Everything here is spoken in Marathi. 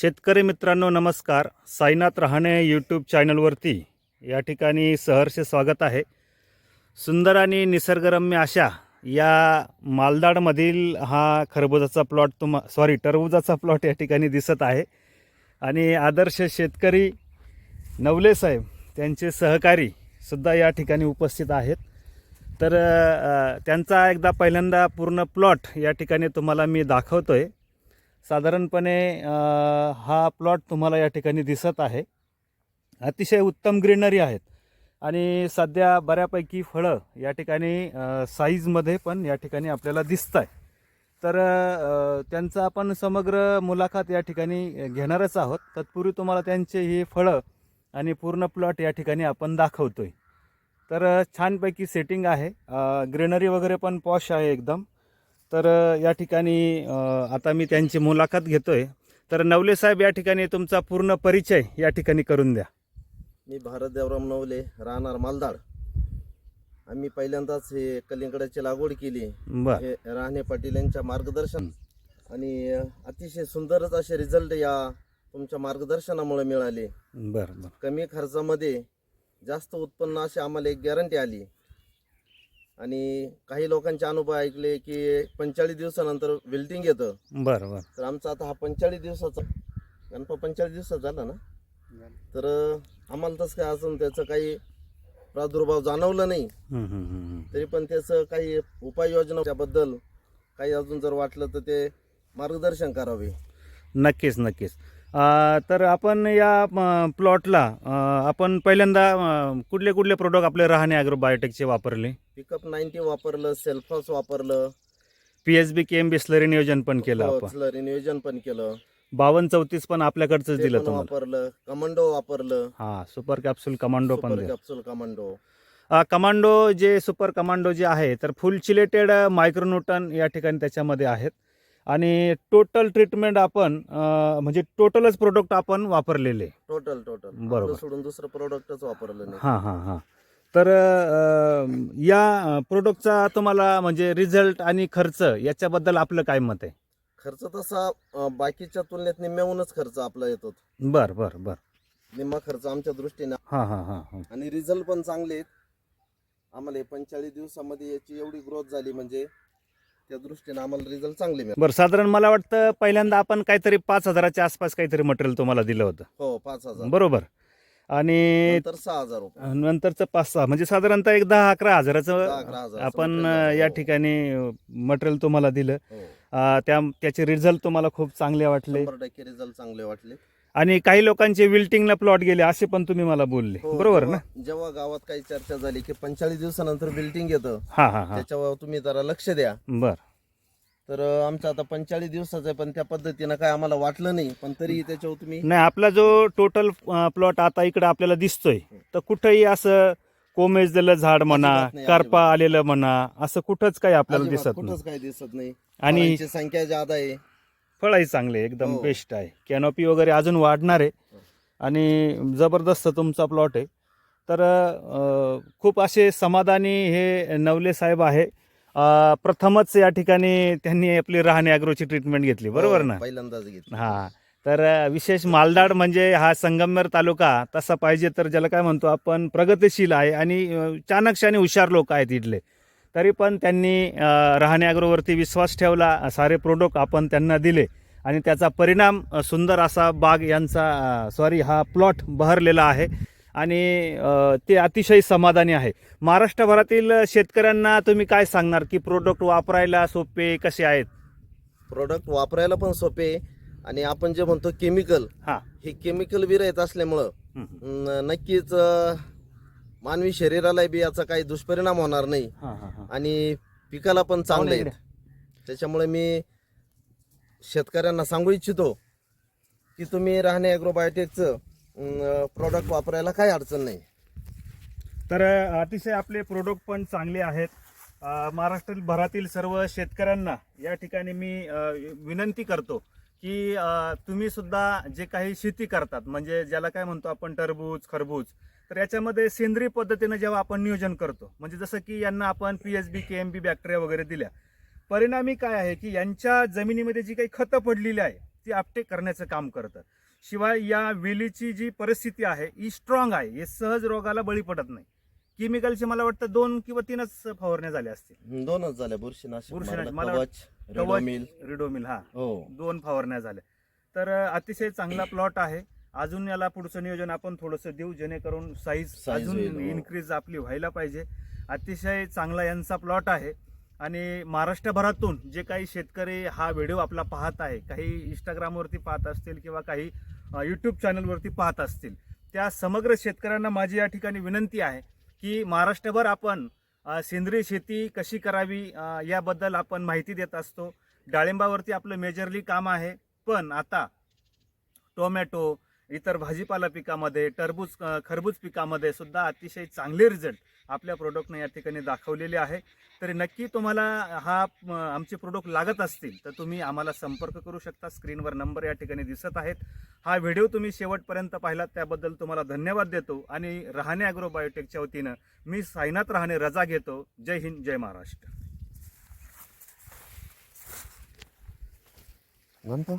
शेतकरी मित्रांनो नमस्कार. साईनाथ रहाणे यूट्यूब चॅनलवरती या ठिकाणी सहर्ष स्वागत आहे. सुंदर आणि निसर्गरम्य अशा या मालदाडमधील हा खरबुजाचा प्लॉट तुम्हा सॉरी टरबुजाचा प्लॉट या ठिकाणी दिसत आहे. आणि आदर्श शेतकरी नवले साहेब त्यांचे सहकारी सुद्धा या ठिकाणी उपस्थित आहेत. तर त्यांचा एकदा पहिल्यांदा पूर्ण प्लॉट या ठिकाणी तुम्हाला मी दाखवतो आहे साधारणपणे हा प्लॉट तुम्हाला या ठिकाणी दिसत आहे. अतिशय उत्तम ग्रीनरी आहेत. आणि सध्या बऱ्यापैकी फळं या ठिकाणी साईजमध्ये पण या ठिकाणी आपल्याला दिसत आहे तर त्यांचा आपण समग्र मुलाखत या ठिकाणी घेणारच आहोत. तत्पूर्वी तुम्हाला त्यांचे हे फळं आणि पूर्ण प्लॉट या ठिकाणी आपण दाखवतो आहे तर छानपैकी सेटिंग आहे. ग्रीनरी वगैरे पण पॉश आहे एकदम. तर या ठिकाणी आता मी त्यांची मुलाखत घेतोय. तर नवले साहेब या ठिकाणी तुमचा पूर्ण परिचय या ठिकाणी करून द्या. मी भारत देवराम नवले राहणार मालदाड. आम्ही पहिल्यांदाच हे कलिंगडाची लागवड केली. बर. हे राणे पाटील यांच्या मार्गदर्शन. आणि अतिशय सुंदरच असे रिझल्ट या तुमच्या मार्गदर्शनामुळे मिळाले. बर बर. कमी खर्चामध्ये जास्त उत्पन्न अशी आम्हाला एक गॅरंटी आली. आणि काही लोकांचे अनुभव ऐकले की पंचेचाळीस दिवसानंतर विल्टिंग येतं. बर बर. तर आमचा आता हा पंचेचाळीस दिवसाचा गणपा पंचेचाळीस दिवसाचा झाला ना? तर आम्हाला तसं काय अजून त्याचं काही प्रादुर्भाव जाणवला नाही. हम्म, हम्म, हम्म. तरी पण त्याचं काही उपाययोजना त्याबद्दल काही अजून जर वाटलं तर ते मार्गदर्शन करावे. नक्कीच नक्कीच. तर आपण या प्लॉटला आपण पहिल्यांदा कुठले कुठले प्रोडक्ट आपले राहणे ॲग्रोबायोटेकचे वापरले? पिकअप नाईन्टी वापरलं सेल्फॉस वापरलं. P H B K M B slurry नियोजन पण केलं आपण. स्लरी नियोजन पण केलं. बावन्न चौतीस पण आपल्याकडचंच ते दिलं तुम्हाला. वापरलं. कमांडो वापरलं. हा सुपर कॅप्सूल कमांडो पण. कॅप्सूल कमांडो कमांडो जे सुपर कमांडो जे आहे तर फुल चिलेटेड मायक्रोन्यूटन या ठिकाणी त्याच्यामध्ये आहेत. आणि टोटल ट्रीटमेंट आपण अ, म्हणजे टोटलच प्रोडक्ट आपण वापरलेले. टोटल टोटल बरोबर. आपलं सोडून दुसरं प्रोडक्टच वापरलं नाही. हां हां हां. तर अ, या प्रोडक्टचा तुम्हाला म्हणजे रिझल्ट आणि खर्च याच्याबद्दल आपलं काय मत आहे? खर्च तसा अं, बाकीच्या तुलनेत निम्म्याहूनच खर्च आपला येतो. बर बर बर. निम्मा खर्च आमच्या दृष्टीने. हां हां हां हां. आणि रिझल्ट पण चांगले आहेत. आम्हाला पंचेचाळीस दिवसामध्ये याची एवढी ग्रोथ झाली म्हणजे त्या दृष्टीने आम्हाला रिझल्ट चांगले मिळाले. बरं साधारण मला वाटतं पहिल्यांदा आपण काहीतरी पाच हजाराच्या आसपास काहीतरी मटेरियल तुम्हाला दिलं होतं. हो पाच हजार. बरोबर. आणि तर सहा हजार रुपये. नंतरचं पाच सहा म्हणजे साधारणतः एक दहा अकरा दहा हजाराचं आपण या ठिकाणी मटेरियल तुम्हाला दिलं. हो. अ, त्या त्याचे रिझल्ट तुम्हाला खूप चांगले वाटले. शंभर टक्के रिझल्ट चांगले वाटले. आणि काही लोकांचे विल्टिंगला प्लॉट गेले असे पण तुम्ही मला बोलले. हो, बरोबर ना? जेव्हा- जेव्हा गावात काही चर्चा झाली की पंचेचाळीस दिवसानंतर बिल्डिंग येतं हा हा हा. त्याच्यावर तुम्ही जरा लक्ष द्या. बर. तर अं, आमचं आता पंचेचाळीस दिवसाचं आहे पण त्या पद्धतीनं काय आम्हाला वाटलं नाही पण तरी त्याच्यावर तुम्ही नाही आपला जो टोटल प्लॉट आता इकडे आपल्याला दिसतोय तर कुठंही असं कोमेजलेलं झाड म्हणा अजिबात. नाही, करपा. आलेलं म्हणा असं कुठंच काही आपल्याला अजिबात दिसत नाही. कुठंच काही दिसत नाही. आणि फळांची संख्या जादा आहे फळही चांगले एकदम हो. बेस्ट आहे. कॅनोपी वगैरे अजून वाढणार आहे. आणि जबरदस्त तुमचा प्लॉट आहे. तर अं, खूप असे समाधानी हे नवले साहेब आहे. अं, प्रथमच या ठिकाणी त्यांनी आपली राहणे अॅग्रोची ट्रीटमेंट घेतली बरोबर हो, ना? पहिल्यांदाच घेतलं. हा. तर अ, विशेष मालदाड म्हणजे हा संगमनेर तालुका तसा पाहिजे तर ज्याला काय म्हणतो आपण प्रगतिशील आहे आणि अ, चाणक्य आणि हुशार लोक आहेत इथले. तरी पण त्यांनी अ, राहणे अॅग्रोवरती विश्वास ठेवला सारे प्रोडक्ट आपण त्यांना दिले आणि त्याचा परिणाम सुंदर असा बाग यांचा सॉरी हा प्लॉट बहरलेला आहे आणि ते अतिशय समाधानी आहे. महाराष्ट्रभरातील शेतकऱ्यांना तुम्ही काय सांगणार की प्रोडक्ट वापरायला सोपे कसे आहेत? प्रोडक्ट वापरायला पण सोपे. आणि आपण जे म्हणतो केमिकल हा. हे केमिकल विरहित असल्यामुळं नक्कीच मानवी शरीराला बी याचा काही दुष्परिणाम होणार नाही. हा हा हा. आणि पिकाला पण चांगले. आहेत त्याच्यामुळे मी शेतकऱ्यांना सांगू इच्छितो की तुम्ही राहणे ॲग्रोबायोटेकचं प्रोडक्ट वापरायला काही अडचण नाही. तर अतिशय आपले प्रोडक्ट पण चांगले आहेत. अ, महाराष्ट्रभरातील सर्व शेतकऱ्यांना या ठिकाणी मी अ, विनंती करतो की तुम्ही सुद्धा जे काही शेती करतात म्हणजे ज्याला काय म्हणतो आपण टरबूज खरबूज तर याच्यामध्ये सेंद्रिय पद्धतीनं जेव्हा आपण नियोजन करतो म्हणजे जसं की यांना आपण P H B K M B bacteria वगैरे दिल्या परिणामी काय आहे की यांच्या जमिनीमध्ये जी काही खतं पडलेली आहे ती अपटेक करण्याचं काम करतं शिवाय या वेलीची जी परिस्थिती आहे ही स्ट्रॉंग आहे हे सहज रोगाला बळी पडत नाही. केमिकलचे मला वाटतं दोन किंवा तीनच फवारण्या झाल्या असतील. दोनच झाल्या बुरशीनाशक मला रेडोमिल. रिडोमिल हा. हो. दोन फवारण्या झाल्या. तर अतिशय चांगला प्लॉट आहे. अजून याला पुढचं नियोजन आपण थोडंसं देऊ जेणेकरून साईज अजून होईल, हो. इन्क्रीज आपली व्हायला पाहिजे. अतिशय चांगला यांचा प्लॉट आहे. आणि महाराष्ट्रभरातून जे काही शेतकरी हा व्हिडिओ आपला पाहत आहे काही इंस्टाग्रामवरती पाहत असतील किंवा काही यूट्यूब चॅनलवरती पाहत असतील त्या समग्र शेतकऱ्यांना माझी या ठिकाणी विनंती आहे की महाराष्ट्रभर आपण सेंद्रिय शेती कशी करावी याबद्दल आपण माहिती देत असतो. डाळिंबावरती आपलं मेजरली काम आहे. पण आता टोमॅटो इतर भाजीपाला पिकामध्ये टरबूज खरबूज पिकामध्ये सुद्धा अतिशय चांगले रिझल्ट आपल्या प्रोडक्टने या ठिकाणी दाखवलेले आहे. तरी नक्की तुम्हाला हा आमचे प्रोडक्ट लागत असतील तर तुम्ही आम्हाला संपर्क करू शकता. स्क्रीनवर नंबर या ठिकाणी दिसत आहेत. हा व्हिडिओ तुम्ही शेवटपर्यंत पाहिलात त्याबद्दल तुम्हाला धन्यवाद देतो. आणि रहाणे अॅग्रो बायोटेकच्या वतीनं मी साईनाथ रहाणे रजा घेतो. जय हिंद जय महाराष्ट्र. म्हणतो